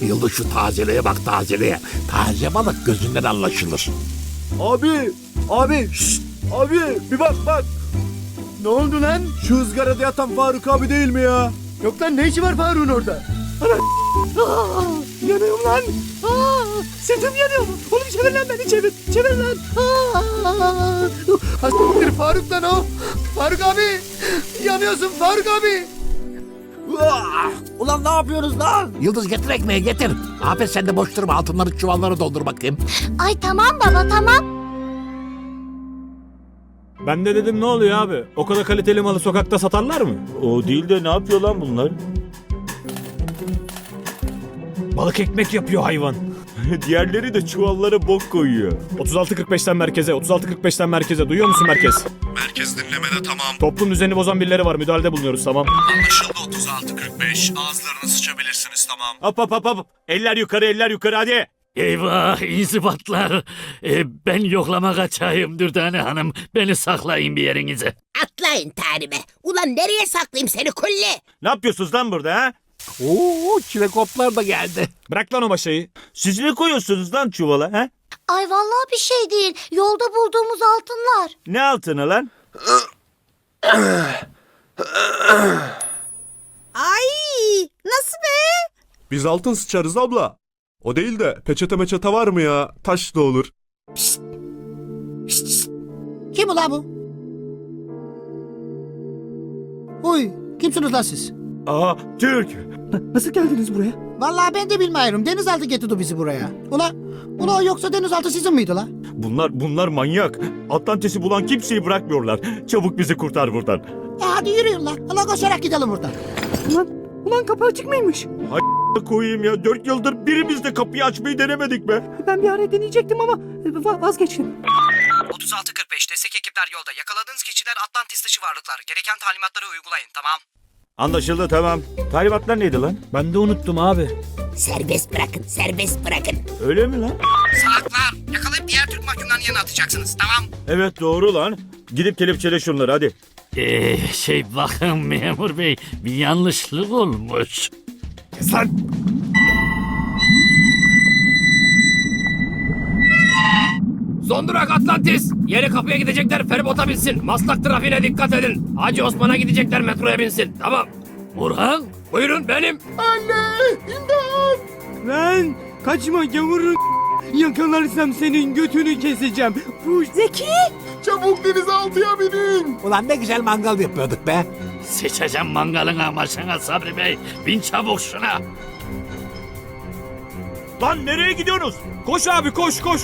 Yıldız şu tazeliğe bak tazeliğe. Taze balık gözünden anlaşılır. Abi, abi, şşt, abi bir bak bak. Ne oldu lan? Şu ızgarada yatan Faruk abi değil mi ya? Yok lan ne işi var Faruk'un orada? Ana Aa, yanıyorum lan. Aa, sırtım yanıyor. Oğlum çevir lan beni çevir. Çevir lan. Aa, Faruk lan o. Faruk abi. Yanıyorsun Faruk abi. Ulan ne yapıyoruz lan? Yıldız getir ekmeği getir. Afet sen de boş durma altınları çuvalları doldur bakayım. Ay tamam baba tamam. Ben de dedim ne oluyor abi? O kadar kaliteli malı sokakta satarlar mı? O değil de ne yapıyor lan bunlar? Balık ekmek yapıyor hayvan. Diğerleri de çuvallara bok koyuyor. 36.45'ten merkeze, 36.45'ten merkeze. Duyuyor musun merkez? Merkez dinlemede tamam. Toplum düzenini bozan birileri var. Müdahalede bulunuyoruz tamam. Anlaşıldı 3645. Ağızlarını sıçabilirsiniz tamam. Hop hop hop hop. Eller yukarı eller yukarı hadi. Eyvah inzibatlar. E, ben yoklama kaçayım Dürdane Hanım. Beni saklayın bir yerinize. Atlayın terime. Ulan nereye saklayayım seni kulle? Ne yapıyorsunuz lan burada ha? Oo çilekoplar da geldi. Bırak lan o maşayı. Siz ne koyuyorsunuz lan çuvala ha? Ay vallahi bir şey değil. Yolda bulduğumuz altınlar. Ne altını lan? Ay nasıl be? Biz altın sıçarız abla. O değil de peçete meçete var mı ya? Taş da olur. Kim ulan bu? Uy kimsiniz lan siz? Aa Türk. Nasıl geldiniz buraya? Vallahi ben de bilmiyorum. Denizaltı getirdi bizi buraya. Ula, ula yoksa denizaltı sizin miydi la? Bunlar bunlar manyak. Atlantis'i bulan kimseyi bırakmıyorlar. Çabuk bizi kurtar buradan. E hadi yürüyün la. Ula koşarak gidelim buradan. Ulan, ulan kapı açık mıymış? koyayım ya. Dört yıldır birimiz de kapıyı açmayı denemedik be. Ben bir ara deneyecektim ama vazgeçtim. 36.45 destek ekipler yolda. Yakaladığınız kişiler Atlantis dışı varlıklar. Gereken talimatları uygulayın tamam. Anlaşıldı tamam. Talimatlar neydi lan? Ben de unuttum abi. Serbest bırakın serbest bırakın. Öyle mi lan? Salaklar! Yakalayıp diğer Türk mahkumlarının yanına atacaksınız tamam. Evet doğru lan. Gidip kelepçele şunları hadi. E, şey bakın memur bey bir yanlışlık olmuş. Lan! Son durak Atlantis. Yeni kapıya gidecekler feribota binsin. Maslak trafiğine dikkat edin. Hacı Osman'a gidecekler metroya binsin. Tamam. Burhan Buyurun benim. Lan kaçma gavurun. Yakalarsam senin götünü keseceğim. Bu Zeki. Çabuk denizaltıya binin. Ulan ne güzel mangal yapıyorduk be. seçeceğim mangalına maşına Sabri Bey. Bin çabuk şuna. Lan nereye gidiyorsunuz? Koş abi koş koş koş.